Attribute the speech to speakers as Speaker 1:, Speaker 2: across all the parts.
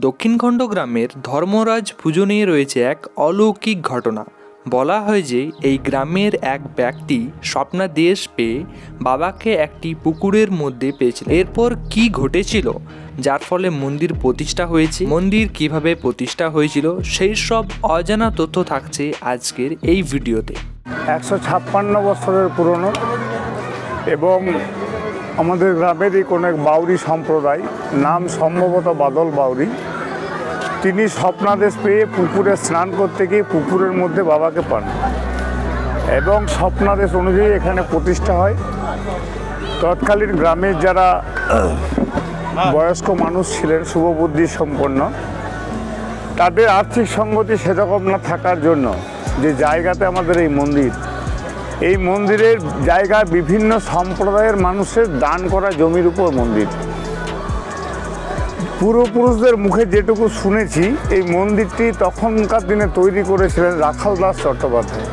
Speaker 1: দক্ষিণখণ্ড গ্রামের ধর্মরাজ পুজো নিয়ে রয়েছে এক অলৌকিক ঘটনা। বলা হয় যে, এই গ্রামের এক ব্যক্তি স্বপ্নাদেশ পেয়ে বাবাকে একটি পুকুরের মধ্যে পেয়েছিল এরপর কি ঘটেছিল? যার ফলে মন্দির প্রতিষ্ঠা হয়েছে। মন্দির কীভাবে প্রতিষ্ঠা হয়েছিল? সেই সব অজানা তথ্য থাকছে আজকের এই ভিডিওতে।
Speaker 2: একশো ছাপ্পান্ন বছরের পুরনো এবং আমাদের গ্রামেরই কোনো এক বাউরি সম্প্রদায়, নাম সম্ভবত বাদল বাউরি তিনি স্বপ্নাদেশ পেয়ে পুকুরে স্নান করতে গিয়ে পুকুরের মধ্যে বাবাকে পান। এবং স্বপ্নাদেশ অনুযায়ী এখানে প্রতিষ্ঠা হয়। তৎকালীন গ্রামের যারা বয়স্ক মানুষ ছিলেন, শুভবুদ্ধি সম্পন্ন, তাদের আর্থিক সঙ্গতি সেরকম না থাকার জন্য যে জায়গাতে আমাদের এই মন্দির, এই মন্দিরের জায়গা বিভিন্ন সম্প্রদায়ের মানুষের দান করা জমির উপর মন্দির। পূর্বপুরুষদের মুখে যেটুকু শুনেছি, এই মন্দিরটি তখনকার দিনে তৈরি করেছিলেন রাখাল দাস চট্টোপাধ্যায়।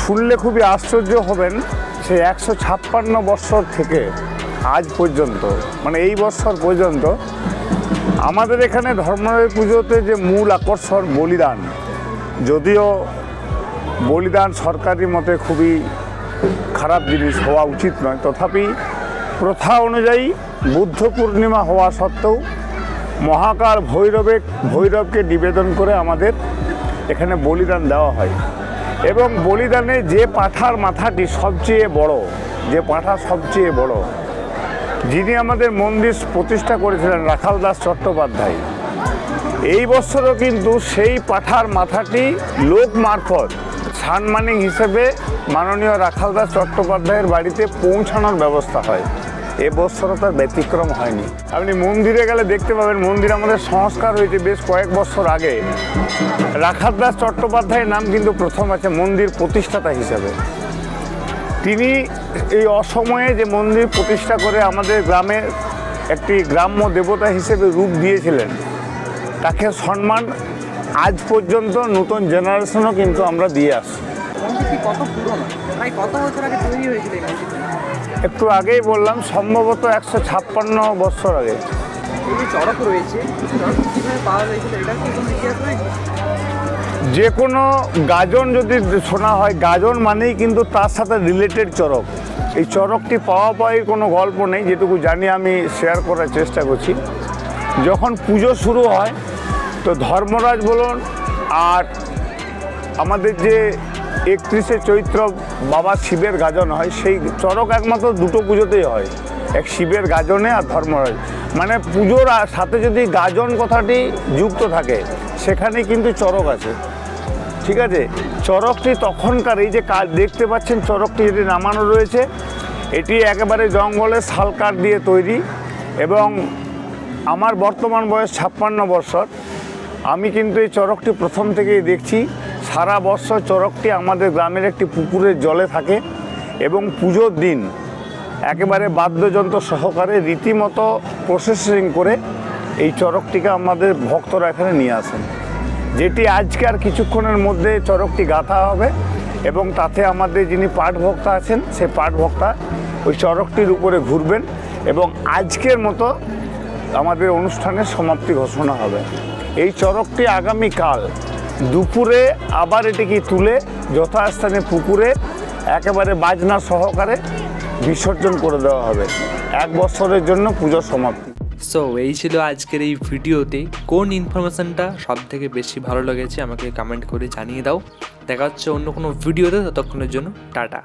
Speaker 2: শুনলে খুবই আশ্চর্য হবেন সে একশো ছাপ্পান্ন বৎসর থেকে আজ পর্যন্ত মানে এই বৎসর পর্যন্ত আমাদের এখানে ধর্মরায় পুজোতে যে মূল আকর্ষণ বলিদান, যদিও বলিদান সরকারি মতে খুবই খারাপ জিনিস হওয়া উচিত নয়, তথাপি প্রথা অনুযায়ী বুদ্ধ পূর্ণিমা হওয়া সত্ত্বেও মহাকাল ভৈরবে ভৈরবকে নিবেদন করে আমাদের এখানে বলিদান দেওয়া হয়। এবং বলিদানে যে পাঠার মাথাটি সবচেয়ে বড়, যে পাঠা সবচেয়ে বড়, যিনি আমাদের মন্দির প্রতিষ্ঠা করেছিলেন রাখাল দাস চট্টোপাধ্যায়। এই বছরও কিন্তু সেই পাঠার মাথাটি লোক মারফত সানমানিং হিসেবে মাননীয় রাখাল দাস চট্টোপাধ্যায়ের বাড়িতে পৌঁছানোর ব্যবস্থা হয়। এবছরও তার ব্যতিক্রম হয়নি। আপনি মন্দিরে গেলে দেখতে পাবেন, মন্দির আমাদের সংস্কার হয়েছে বেশ কয়েক বছর আগে। রাখাল দাস চট্টোপাধ্যায়ের নাম কিন্তু প্রথম আছে মন্দির প্রতিষ্ঠাতা হিসেবে। তিনি এই অসময়ে যে মন্দির প্রতিষ্ঠা করে আমাদের গ্রামে একটি গ্রাম্য দেবতা হিসেবে রূপ দিয়েছিলেন, তাকে সম্মান আজ পর্যন্ত নতুন জেনারেশনও কিন্তু আমরা দিয়ে আসছি।
Speaker 3: কত পুরনো? প্রায় কত বছর আগে তৈরি হয়েছিল
Speaker 2: একটু আগেই বললাম সম্ভবত একশো ছাপ্পান্ন বছর আগে।
Speaker 3: যে কোনো
Speaker 2: গাজন যদি শোনা হয় গাজন মানেই কিন্তু তার সাথে রিলেটেড চরক। এই চরকটি পাওয়া পাওয়ার কোনো গল্প নেই যেটুকু জানি আমি শেয়ার করার চেষ্টা করছি। যখন পুজো শুরু হয় তো ধর্মরাজ বলুন আর আমাদের যে একত্রিশে চৈত্র বাবা শিবের গাজন হয়, সেই চরক একমাত্র দুটো পুজোতেই হয়। এক শিবের গাজনে আর ধর্মরাজ। মানে পুজোর সাথে যদি গাজন কথাটি যুক্ত থাকে, সেখানে কিন্তু চরক আছে। ঠিক আছে? চরকটি তখনকার এই যে কাজ দেখতে পাচ্ছেন চরকটি যেটি নামানো রয়েছে। এটি একেবারে জঙ্গলে শালকাঠ দিয়ে তৈরি এবং আমার বর্তমান বয়স ছাপ্পান্ন বছর। আমি কিন্তু এই চরকটি প্রথম থেকেই দেখছি। সারা বছর চরকটি আমাদের গ্রামের একটি পুকুরের জলে থাকে এবং পুজোর দিন একেবারে বাদ্যযন্ত্র সহকারে রীতিমতো প্রসেসিং করে এই চরকটিকে আমাদের ভক্তরা এখানে নিয়ে আসেন। যেটি আজকে আর কিছুক্ষণের মধ্যে চরকটি গাঁথা হবে এবং তাতে আমাদের যিনি পাঠ ভক্তা আছেন সেই পাঠ ভক্তা ওই চরকটির উপরে ঘুরবেন এবং আজকের মতো আমাদের অনুষ্ঠানের সমাপ্তি ঘোষণা হবে। এই চরকটি আগামীকাল দুপুরে আবার এটিকে তুলে যথাস্থানে পুকুরে একেবারে বাজনা সহকারে বিসর্জন করে দেওয়া হবে। এক বছরের জন্য পুজোর সমাপ্তি।
Speaker 1: সো এই ছিল আজকের এই ভিডিওতে। কোন ইনফরমেশানটা সব থেকে বেশি ভালো লেগেছে আমাকে কমেন্ট করে জানিয়ে দাও। দেখা হচ্ছে অন্য কোনো ভিডিওতে, ততক্ষণের জন্য টাটা।